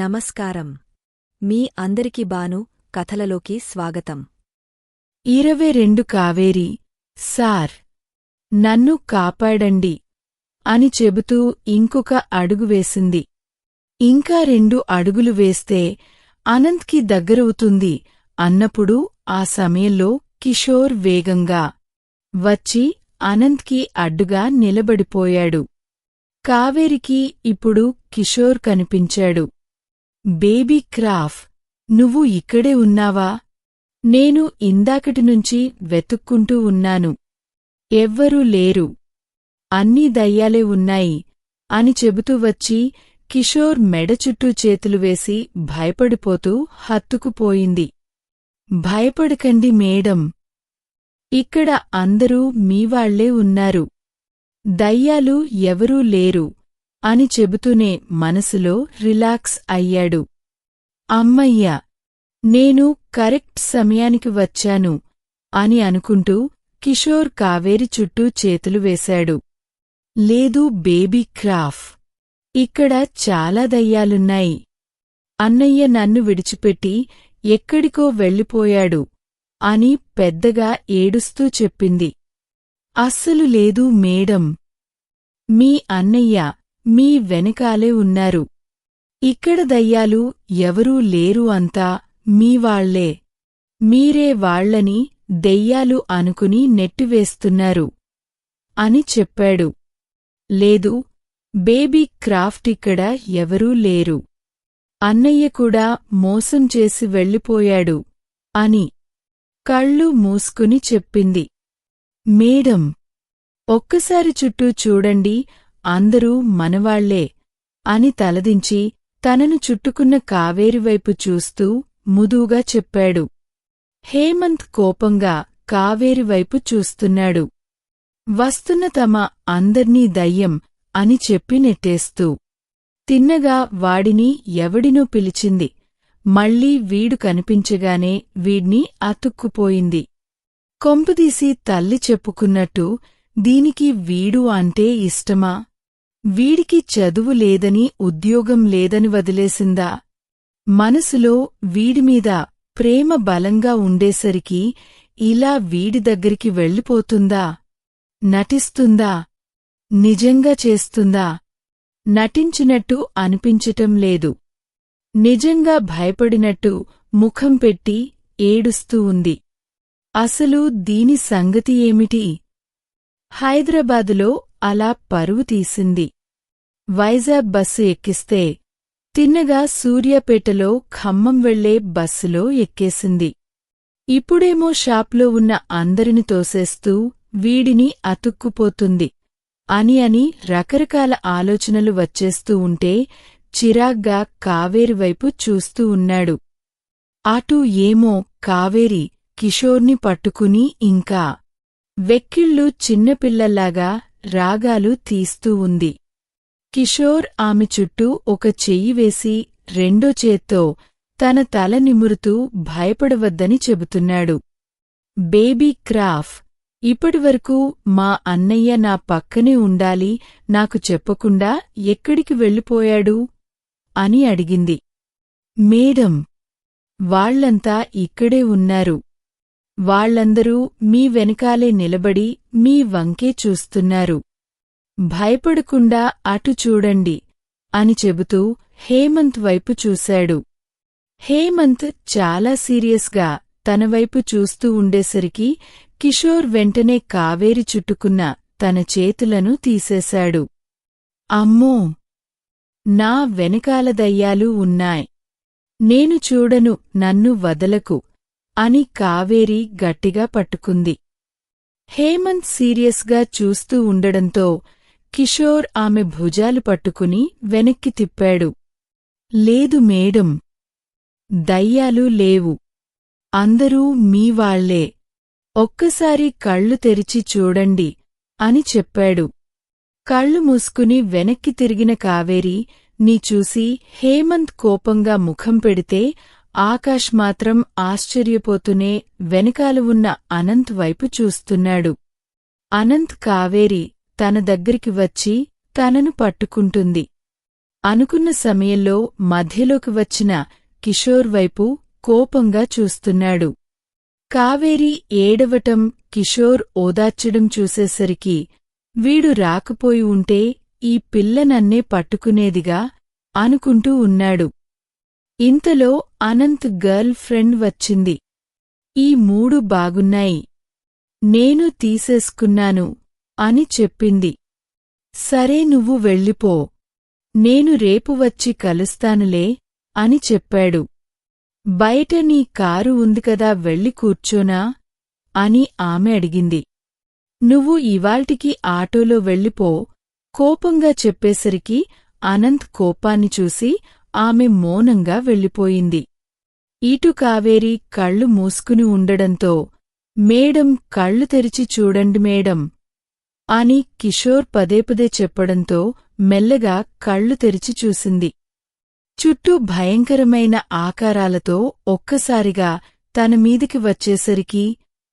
నమస్కారం. మీ అందరికి బాను కథలలోకి స్వాగతం. ఇరవై రెండు కావేరి సార్ నన్ను కాపాడండి అని చెబుతూ ఇంకొక అడుగు వేసింది. ఇంకా రెండు అడుగులు వేస్తే అనంత్కి దగ్గరవుతుంది అన్నప్పుడు ఆ సమయంలో కిషోర్ వేగంగా వచ్చి అనంత్కి అడ్డుగా నిలబడిపోయాడు. కావేరికి ఇప్పుడు కిషోర్ కనిపించాడు. బేబీ క్రాఫ్ నువ్వు ఇక్కడే ఉన్నావా? నేను ఇందాకటి నుంచి వెతుక్కుంటూ ఉన్నాను. ఎవ్వరూ లేరు. అన్నీ దయ్యాలే ఉన్నాయి అని చెబుతూ వచ్చి కిషోర్ మెడ చుట్టూ చేతులు వేసి భయపడిపోతూ హత్తుకుపోయింది. భయపడకండి మేడం. ఇక్కడ అందరూ మీవాళ్ళే ఉన్నారు. దయ్యాలు ఎవరూ లేరు. అని చెబుతూనే మనసులో రిలాక్స్ అయ్యాడు. అమ్మయ్య నేను కరెక్ట్ సమయానికి వచ్చాను అని అనుకుంటూ కిషోర్ కావేరి చుట్టూ చేతులు వేశాడు. లేదు బేబీ క్రాఫ్ ఇక్కడ చాలా దయ్యాలున్నాయి. అన్నయ్య నన్ను విడిచిపెట్టి ఎక్కడికో వెళ్ళిపోయాడు అని పెద్దగా ఏడుస్తూ చెప్పింది. అస్సలు లేదు మేడం మీ అన్నయ్య మీ వెనకాలే ఉన్నారు. ఇక్కడ దయ్యాలు ఎవరూ లేరు అంతా మీవాళ్ళే మీరే వాళ్ళని దెయ్యాలు అనుకుని నెట్టివేస్తున్నారు. అని చెప్పాడు. లేదు బేబీ క్రాఫ్ట్ ఇక్కడ ఎవరూ లేరు. అన్నయ్య కూడా మోసం చేసి వెళ్ళిపోయాడు. అని కళ్ళు మూసుకుని చెప్పింది. మేడం ఒక్కసారి చుట్టూ చూడండి అందరూ మనవాళ్ళే అని తలదించి తనను చుట్టుకున్న కావేరివైపు చూస్తూ ముదుగా చెప్పాడు. హేమంత్ కోపంగా కావేరివైపు చూస్తున్నాడు. వస్తున్న తమ అందర్నీ దయ్యం అని చెప్పి నెట్టేస్తూ. తిన్నగా వాడిని ఎవడినో పిలిచింది. మళ్ళీ వీడు కనిపించగానే వీడ్ని అతుక్కుపోయింది. కొంపుదీసి తల్లి చెప్పుకున్నట్టు దీనికి వీడు అంటే ఇష్టమా? వీడికి చదువు లేదని ఉద్యోగం లేదని వదిలేసిందా? మనసులో వీడిమీద ప్రేమ బలంగా ఉండేసరికి ఇలా వీడి దగ్గరికి వెళ్ళిపోతుందా? నటిస్తుందా? నిజంగా చేస్తుందా? నటించినట్టు అనిపించటం లేదు. నిజంగా భయపడినట్టు ముఖం పెట్టి ఏడుస్తూ ఉంది. అసలు దీని సంగతి ఏమిటి? హైదరాబాదులో అలా పరువు తీసింది. వైజాగ్ బస్సు ఎక్కిస్తే తిన్నగా సూర్యాపేటలో ఖమ్మం వెళ్ళే బస్సులో ఎక్కేసింది. ఇప్పుడేమో షాప్లో ఉన్న అందరిని తోసేస్తూ వీడిని అతుక్కుపోతుంది అని అని రకరకాల ఆలోచనలు వచ్చేస్తూ ఉంటే చిరాగ్గా కావేరివైపు చూస్తూ ఉన్నాడు. అటూ ఏమో కావేరి కిషోర్ని పట్టుకుని ఇంకా వెక్కిళ్ళు చిన్నపిల్లల్లాగా రాగాలు తీస్తూ ఉంది. కిషోర్ ఆమె చుట్టూ ఒక చెయ్యి వేసి రెండో చేత్తో తన తల నిమురుతూ భయపడవద్దని చెబుతున్నాడు. బేబీ క్రాఫ్ ఇప్పటివరకు మా అన్నయ్య నా పక్కనే ఉండాలి నాకు చెప్పకుండా ఎక్కడికి వెళ్ళిపోయాడు? అని అడిగింది. మేడం వాళ్ళంతా ఇక్కడే ఉన్నారు. వాళ్ళందరూ మీ వెనకాలే నిలబడి మీ వంకే చూస్తున్నారు. భయపడకుండా అటు చూడండి అని చెబుతూ హేమంత్ వైపు చూశాడు. హేమంత్ చాలా సీరియస్గా తనవైపు చూస్తూ ఉండేసరికి కిషోర్ వెంటనే కావేరి చుట్టుకున్న తన చేతులను తీసేశాడు. అమ్మో! నా వెనకాల దయ్యాలు ఉన్నాయ్. నేను చూడను నన్ను వదలకు. అని కావేరి గట్టిగా పట్టుకుంది. హేమంత్ సీరియస్గా చూస్తూ ఉండడంతో కిషోర్ ఆమె భుజాలు పట్టుకుని వెనక్కి తిప్పాడు. లేదు మేడం దయ్యాలు లేవు. అందరూ మీవాళ్ళే ఒక్కసారి కళ్ళు తెరిచి చూడండి అని చెప్పాడు. కళ్ళు మూసుకుని వెనక్కి తిరిగిన కావేరి నీ చూసి హేమంత్ కోపంగా ముఖం పెడితే ఆకాష్ మాత్రం ఆశ్చర్యపోతూనే వెనకాల ఉన్న అనంత్ వైపు చూస్తున్నాడు. అనంత్ కావేరి తన దగ్గరికి వచ్చి తనను పట్టుకుంటుంది. అనుకున్న సమయంలో మధ్యలోకి వచ్చిన కిషోర్ వైపు కోపంగా చూస్తున్నాడు. కావేరి ఏడవటం కిషోర్ ఓదార్చడం చూసేసరికి వీడు రాకపోయి ఉంటే ఈ పిల్ల నన్నే పట్టుకునేదిగా అనుకుంటూ ఉన్నాడు. ఇంతలో అనంత్ గర్ల్ ఫ్రెండ్ వచ్చింది. ఈ మూడు బాగున్నాయి. నేను తీసేసుకున్నాను అని చెప్పింది. సరే నువ్వు వెళ్ళిపో. నేను రేపు వచ్చి కలుస్తానులే అని చెప్పాడు. బయట నీ కారు ఉంది కదా వెళ్ళి కూర్చోనా అని ఆమె అడిగింది. నువ్వు ఇవాల్టికి ఆటోలో వెళ్ళిపో కోపంగా చెప్పేసరికి అనంత్ కోపాన్ని చూసి ఆమె మౌనంగా వెళ్ళిపోయింది. ఇటు కావేరి కళ్ళు మూసుకుని ఉండడంతో మేడం కళ్ళు తెరిచి చూడండి మేడం అని కిషోర్ పదేపదే చెప్పడంతో మెల్లగా కళ్ళు తెరిచి చూసింది. చుట్టూ భయంకరమైన ఆకారాలతో ఒక్కసారిగా తన మీదికి వచ్చేసరికి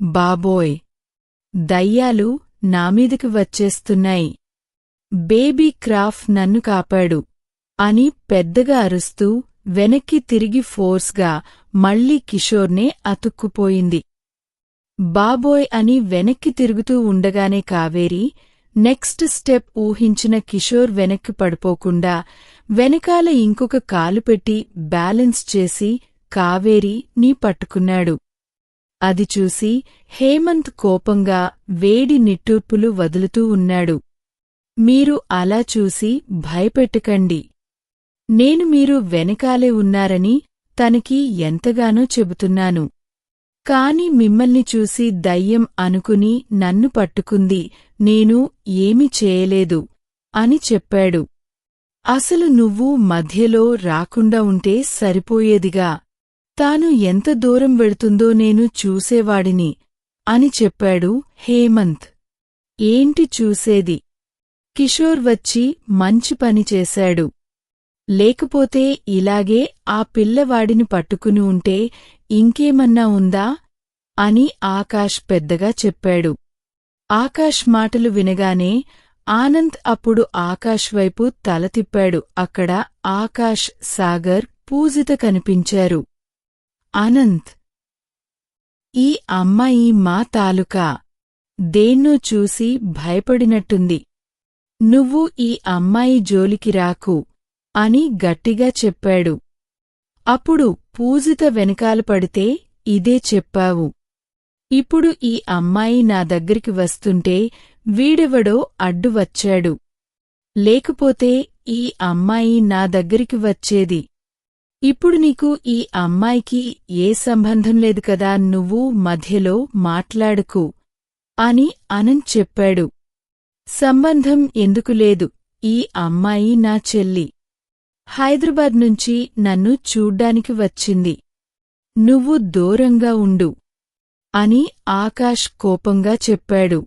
బాబోయ్! దయ్యాలు నామీదికి వచ్చేస్తున్నాయి. బేబీ క్రాఫ్ నన్ను కాపాడు. అని పెద్దగా అరుస్తూ వెనక్కి తిరిగి ఫోర్స్గా మళ్ళీ కిషోర్నే అతుక్కుపోయింది. బాబోయ్ అని వెనక్కి తిరుగుతూ ఉండగానే కావేరి నెక్స్ట్ స్టెప్ ఊహించిన కిషోర్ వెనక్కి పడిపోకుండా వెనకాల ఇంకొక కాలు పెట్టి బ్యాలెన్స్ చేసి కావేరి నీ పట్టుకున్నాడు. అది చూసి హేమంత్ కోపంగా వేడి నిట్టూర్పులు వదులుతూ ఉన్నాడు. మీరు అలా చూసి భయపెట్టకండి. నేను మీరు వెనకాలే ఉన్నారని తనకి ఎంతగానో చెబుతున్నాను. కాని మిమ్మల్ని చూసి దయ్యం అనుకుని నన్ను పట్టుకుంది నేను ఏమి చేయలేదు అని చెప్పాడు. అసలు నువ్వు మధ్యలో రాకుండా ఉంటే సరిపోయేదిగా. తాను ఎంత దూరం వెడుతుందో నేను చూసేవాడిని అని చెప్పాడు హేమంత్. ఏంటి చూసేది? కిషోర్ వచ్చి మంచి పని చేశాడు. లేకపోతే ఇలాగే ఆ పిల్లవాడిని పట్టుకుని ఉంటే ఇంకేమన్నా ఉందా? అని ఆకాష్ పెద్దగా చెప్పాడు. ఆకాష్ మాటలు వినగానే ఆనంద్ అప్పుడు ఆకాష్ వైపు తల తిప్పాడు. అక్కడ ఆకాష్ సాగర్ పూజిత కనిపించారు. అనంత్ ఈ అమ్మాయి మా తాలూకా. దేన్నో చూసి భయపడినట్టుంది. నువ్వు ఈ అమ్మాయి జోలికి రాకు. అని గట్టిగా చెప్పాడు. అప్పుడు పూజిత వెనకాల పడితే ఇదే చెప్పావు. ఇప్పుడు ఈ అమ్మాయి నా దగ్గరికి వస్తుంటే వీడెవడో అడ్డు వచ్చాడు. లేకపోతే ఈ అమ్మాయి నా దగ్గరికి వచ్చేది. ఇప్పుడు నీకు ఈ అమ్మాయికి ఏ సంబంధం లేదు కదా నువ్వు మధ్యలో మాట్లాడుకు అని అనంత్ చెప్పాడు. సంబంధం ఎందుకు లేదు? ఈ అమ్మాయి నా చెల్లి. హైదరాబాద్ నుంచి నన్ను చూడ్డానికి వచ్చింది. నువ్వు దూరంగా ఉండు అని ఆకాష్ కోపంగా చెప్పాడు.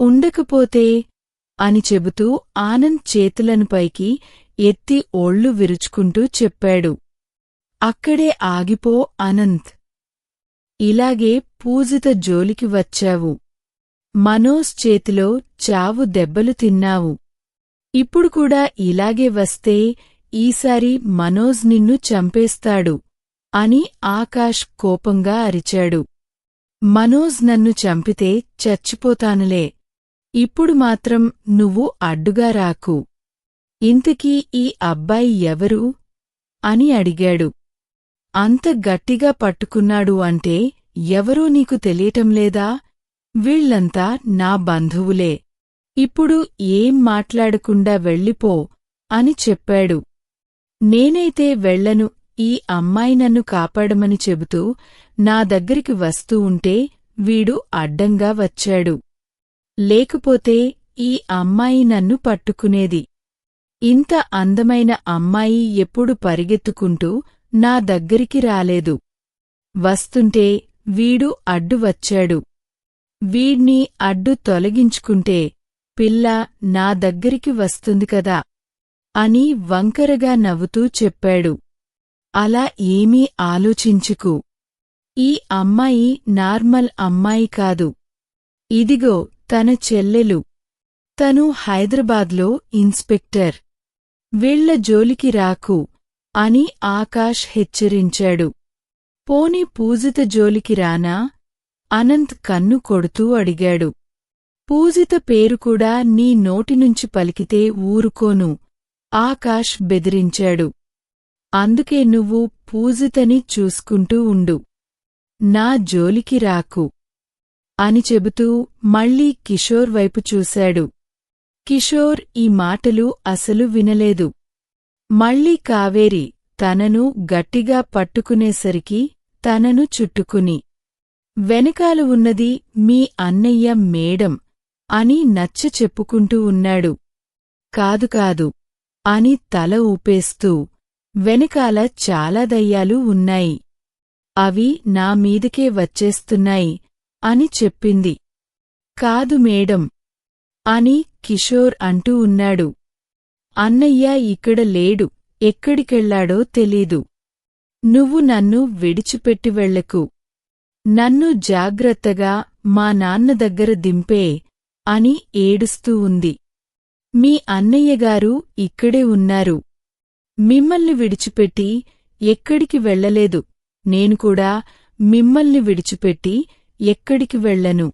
ఉండకపోతే అని చెబుతూ ఆనంద్ చేతులను పైకి ఎత్తి ఓళ్ళు విరుచుకుంటూ చెప్పాడు. అక్కడే ఆగిపో అనంత్ ఇలాగే పూజిత జోలికి వచ్చావు. మనోజ్ చేతిలో చావు దెబ్బలు తిన్నావు. ఇప్పుడు కూడా ఇలాగే వస్తే ఈసారి మనోజ్ నిన్ను చంపేస్తాడు అని ఆకాష్ కోపంగా అరిచాడు. మనోజ్ నన్ను చంపితే చచ్చిపోతానులే. ఇప్పుడు మాత్రం నువ్వు అడ్డుగా రాకు. ఇంతకీ ఈ అబ్బాయి ఎవరు? అని అడిగాడు. అంత గట్టిగా పట్టుకున్నాడు అంటే ఎవరూ నీకు తెలియటంలేదా వీళ్ళంతా నా బంధువులే. ఇప్పుడు ఏం మాట్లాడకుండా వెళ్ళిపో అని చెప్పాడు. నేనైతే వెళ్ళను ఈ అమ్మాయి నన్ను కాపాడమని చెబుతూ నా దగ్గరికి వస్తూ ఉంటే వీడు అడ్డంగా వచ్చాడు. లేకపోతే ఈ అమ్మాయి నన్ను పట్టుకునేది. ఇంత అందమైన అమ్మాయి ఎప్పుడు పరిగెత్తుకుంటూ నా దగ్గరికి రాలేదు. వస్తుంటే వీడు అడ్డు వచ్చాడు. వీడ్ని అడ్డు తొలగించుకుంటే పిల్ల నా దగ్గరికి వస్తుంది కదా. అని వంకరగా నవ్వుతూ చెప్పాడు. అలా ఏమీ ఆలోచించుకు. ఈ అమ్మాయి నార్మల్ అమ్మాయి కాదు. ఇదిగో తన చెల్లెలు. తను హైదరాబాద్లో ఇన్స్పెక్టర్. వీళ్ళ జోలికి రాకు అని ఆకాష్ హెచ్చరించాడు. పోని పూజిత జోలికి రానా? అనంత్ కన్ను కొడుతూ అడిగాడు. పూజిత పేరు కూడా నీ నోటినుంచి పలికితే ఊరుకోను. ఆకాష్ బెదిరించాడు. అందుకే నువ్వు పూజితని చూసుకుంటూ ఉండు. నా జోలికి రాకు. అని చెబుతూ మళ్ళీ కిషోర్ వైపు చూశాడు. కిషోర్ ఈ మాటలు అసలు వినలేదు. మళ్ళీ కావేరి తనను గట్టిగా పట్టుకునేసరికి తనను చుట్టుకుని వెనకాల ఉన్నది మీ అన్నయ్య మేడం అని నచ్చ చెప్పుకుంటూ ఉన్నాడు. కాదు కాదు అని తల ఊపేస్తూ వెనకాల చాలా దయ్యాలు ఉన్నాయి. అవి నా మీదకే వచ్చేస్తున్నాయి అని చెప్పింది. కాదు మేడం అని కిషోర్ అంటూ ఉన్నాడు. అన్నయ్య ఇక్కడ లేడు ఎక్కడికెళ్ళాడో తెలీదు. నువ్వు నన్ను విడిచిపెట్టి వెళ్ళకు నన్ను జాగ్రత్తగా మా నాన్న దగ్గర దింపే అని ఏడుస్తూ ఉంది. మీ అన్నయ్యగారు ఇక్కడే ఉన్నారు. మిమ్మల్ని విడిచిపెట్టి ఎక్కడికి వెళ్ళలేదు. నేను కూడా మిమ్మల్ని విడిచిపెట్టి ఎక్కడికి వెళ్ళను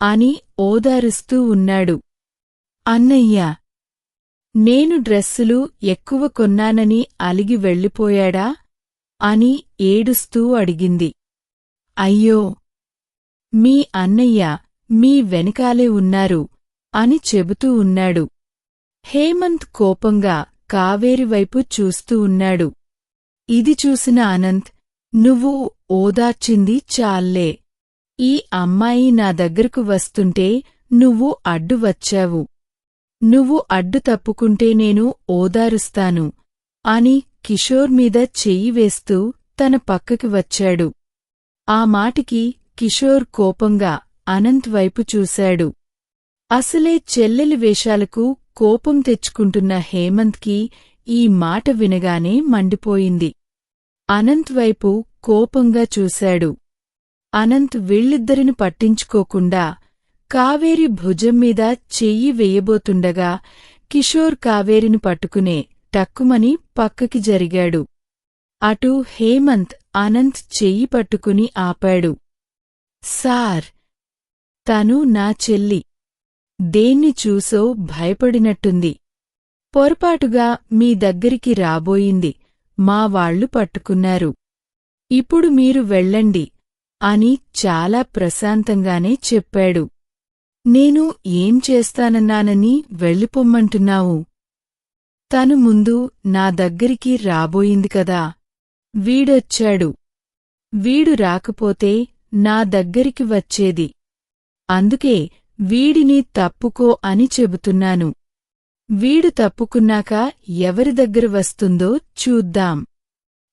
అని ఓదారుస్తూ ఉన్నాడు. అన్నయ్యా నేను డ్రెస్సులు ఎక్కువ కొన్నానని అలిగి వెళ్ళిపోయాడా? అని ఏడుస్తూ అడిగింది. అయ్యో మీ అన్నయ్య మీ వెనకాలే ఉన్నారు అని చెబుతూ ఉన్నాడు. హేమంత్ కోపంగా కావేరి వైపు చూస్తూ ఉన్నాడు. ఇది చూసిన అనంత్ నువ్వు ఓదార్చింది చాల్లే. ఈ అమ్మాయి నా దగ్గరకు వస్తుంటే నువ్వు అడ్డు వచ్చావు. నువ్వు అడ్డు తప్పుకుంటే నేను ఓదారుస్తాను అని కిషోర్ మీద చెయ్యి వేస్తూ తన పక్కకి వచ్చాడు. ఆ మాటికి కిషోర్ కోపంగా అనంత్ వైపు చూశాడు. అసలే చెల్లెలి వేషాలకు కోపం తెచ్చుకుంటున్న హేమంత్కి ఈ మాట వినగానే మండిపోయింది. అనంత్ వైపు కోపంగా చూశాడు. అనంత్ వీళ్ళిద్దరిని పట్టించుకోకుండా కావేరి భుజం మీద చెయ్యి వెయ్యబోతుండగా కిషోర్ కావేరిని పట్టుకునే టక్కుమని పక్కకి జరిగాడు. అటు హేమంత్ అనంత్ చెయ్యి పట్టుకుని ఆపాడు. సార్ తను నా చెల్లి. దేన్ని చూసో భయపడినట్టుంది. పొరపాటుగా మీ దగ్గరికి రాబోయింది. మా వాళ్ళు పట్టుకున్నారు. ఇప్పుడు మీరు వెళ్ళండి అని చాలా ప్రశాంతంగానే చెప్పాడు. నేను ఏం చేస్తానన్నానని వెళ్ళిపొమ్మంటున్నావు. తను ముందు నా దగ్గరికి రాబోయింది కదా. వీడొచ్చాడు. వీడు రాకపోతే నా దగ్గరికి వచ్చేది. అందుకే వీడిని తప్పుకో అని చెబుతున్నాను. వీడు తప్పుకున్నాక ఎవరి దగ్గర వస్తుందో చూద్దాం.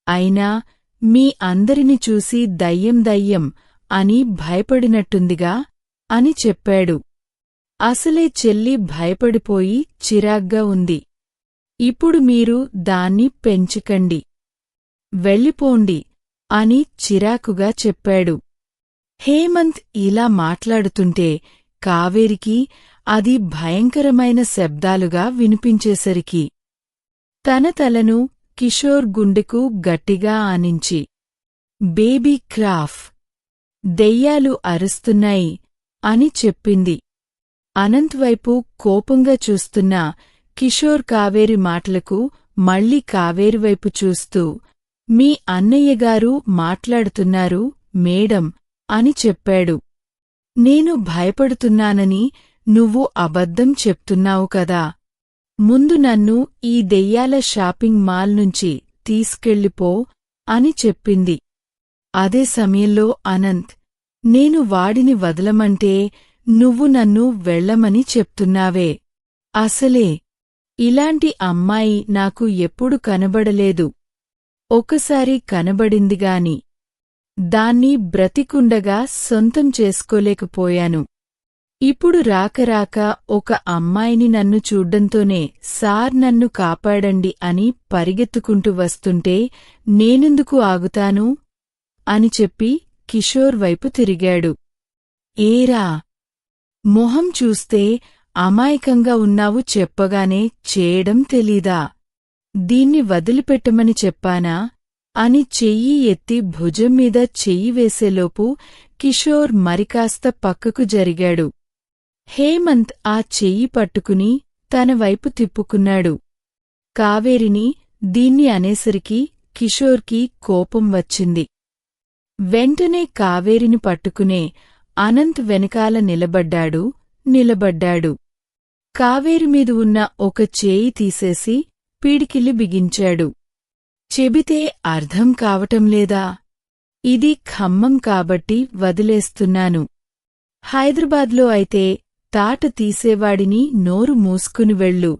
అయినా మీ అందరిని చూసి దయ్యం దయ్యం అని భయపడినట్టుందిగా అని చెప్పాడు. అసలే చెల్లి భయపడిపోయి చిరాగ్గా ఉంది. ఇప్పుడు మీరు దాన్ని పెంచుకండి. వెళ్ళిపోండి అని చిరాకుగా చెప్పాడు. హేమంత్ ఇలా మాట్లాడుతుంటే కావేరికి అది భయంకరమైన శబ్దాలుగా వినిపించేసరికి. తన తలను కిషోర్ గుండెకు గట్టిగా ఆనించి బేబీ క్రాఫ్ దెయ్యాలు అరుస్తున్నాయి అని చెప్పింది. అనంత్వైపు కోపంగా చూస్తున్న కిషోర్ కావేరి మాటలకు మళ్ళీ కావేరివైపు చూస్తూ మీ అన్నయ్యగారు మాట్లాడుతున్నారు మేడం అని చెప్పాడు. నేను భయపడుతున్నానని నువ్వు అబద్ధం చెప్తున్నావు కదా. ముందు నన్ను ఈ దెయ్యాల షాపింగ్ మాల్ నుంచి తీసుకెళ్ళిపో అని చెప్పింది. అదే సమయంలో అనంత్ నేను వాడిని వదలమంటే నువ్వు నన్ను వెళ్ళమని చెప్తున్నావే. అసలే ఇలాంటి అమ్మాయి నాకు ఎప్పుడు కనబడలేదు. ఒకసారి కనబడిందిగాని దాన్ని బ్రతికుండగా సొంతం చేసుకోలేకపోయాను. ఇప్పుడు రాకరాక ఒక అమ్మాయిని నన్ను చూడ్డంతోనే సార్ నన్ను కాపాడండి అని పరిగెత్తుకుంటూ వస్తుంటే నేనెందుకు ఆగుతాను అని చెప్పి కిషోర్ వైపు తిరిగాడు. ఏరా? మొహం చూస్తే అమాయకంగా ఉన్నావు చెప్పగానే చేయడం తెలీదా? దీన్ని వదిలిపెట్టమని చెప్పానా? అని చెయ్యి ఎత్తి భుజం మీద చెయ్యి వేసేలోపు కిషోర్ మరికాస్త పక్కకు జరిగాడు. హేమంత్ ఆ చెయ్యి పట్టుకుని తన వైపు తిప్పుకున్నాడు. కావేరిని దీన్ని అనేసరికి కిషోర్కి కోపం వచ్చింది. వెంటనే కావేరిని పట్టుకునే అనంత్ వెనకాల నిలబడ్డాడు నిలబడ్డాడు. కావేరి మీద ఉన్న ఒక చేయి తీసేసి పీడికిలి బిగించాడు. చెబితే అర్థం కావటం లేదా? ఇది ఖమ్మం కాబట్టి వదిలేస్తున్నాను. హైదరాబాద్లో అయితే తాట తీసేవాడిని నోరు మూసుకుని వెళ్ళు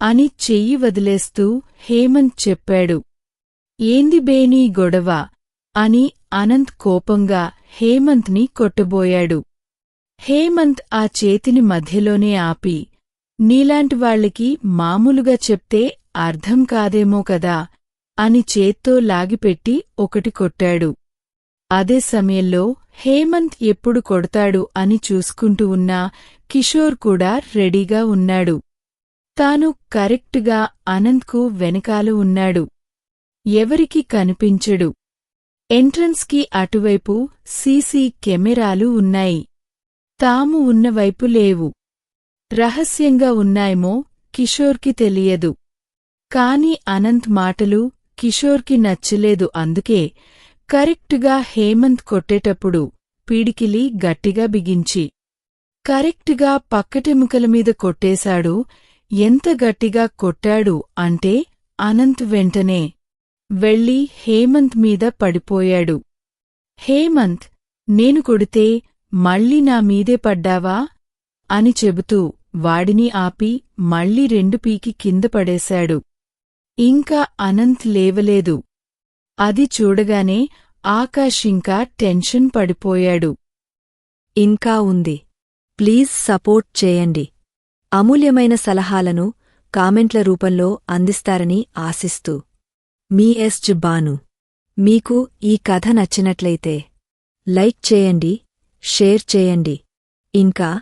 అని చెయ్యి వదిలేస్తూ హేమంత్ చెప్పాడు. ఏంది బేనీ గొడవ? అని అనంత్ కోపంగా హేమంత్ని కొట్టబోయాడు. హేమంత్ ఆ చేతిని మధ్యలోనే ఆపి నీలాంటి వాళ్ళకి మామూలుగా చెప్తే అర్థం కాదేమో కదా? అని చేత్తో లాగిపెట్టి ఒకటి కొట్టాడు. అదే సమయంలో హేమంత్ ఎప్పుడు కొడతాడు అని చూసుకుంటూ ఉన్న కిషోర్ కూడా రెడీగా ఉన్నాడు. తాను కరెక్టుగా అనంత్కు వెనకాల ఉన్నాడు. ఎవరికి కనిపించడు. ఎంట్రన్స్కి అటువైపు సీసీ కెమెరాలు ఉన్నాయి. తాము ఉన్నవైపు లేవు. రహస్యంగా ఉన్నాయేమో కిషోర్కి తెలియదు. కాని అనంత్ మాటలు కిషోర్కి నచ్చలేదు. అందుకే కరెక్టుగా హేమంత్ కొట్టేటప్పుడు పీడికిలి గట్టిగా బిగించి కరెక్టుగా పక్కటెముకల మీద కొట్టేశాడు. ఎంత గట్టిగా కొట్టాడు అంటే అనంత్ వెంటనే వెళ్ళి హేమంత్ మీద పడిపోయాడు. హేమంత్ నేను కొడితే మళ్ళీ నా మీదే పడ్డావా? అని చెబుతూ వాడిని ఆపి మళ్ళీ రెండు పీకి కింద పడేశాడు. ఇంకా అనంత్ లేవలేదు. అది చూడగానే ఆకాశింకా టెన్షన్ పడిపోయాడు. ఇంకా ఉంది. ప్లీజ్ సపోర్ట్ చేయండి. అమూల్యమైన సలహాలను కామెంట్ల రూపంలో అందిస్తారని ఆశిస్తూ. మీ ఎస్ బాను మీకు ఈ కథ నచ్చినట్లయితే లైక్ చేయండి షేర్ చేయండి. ఇంకా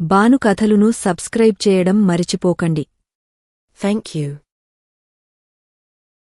బాను కథలును సబ్స్క్రైబ్ చేయడం మరిచిపోకండి. Thank you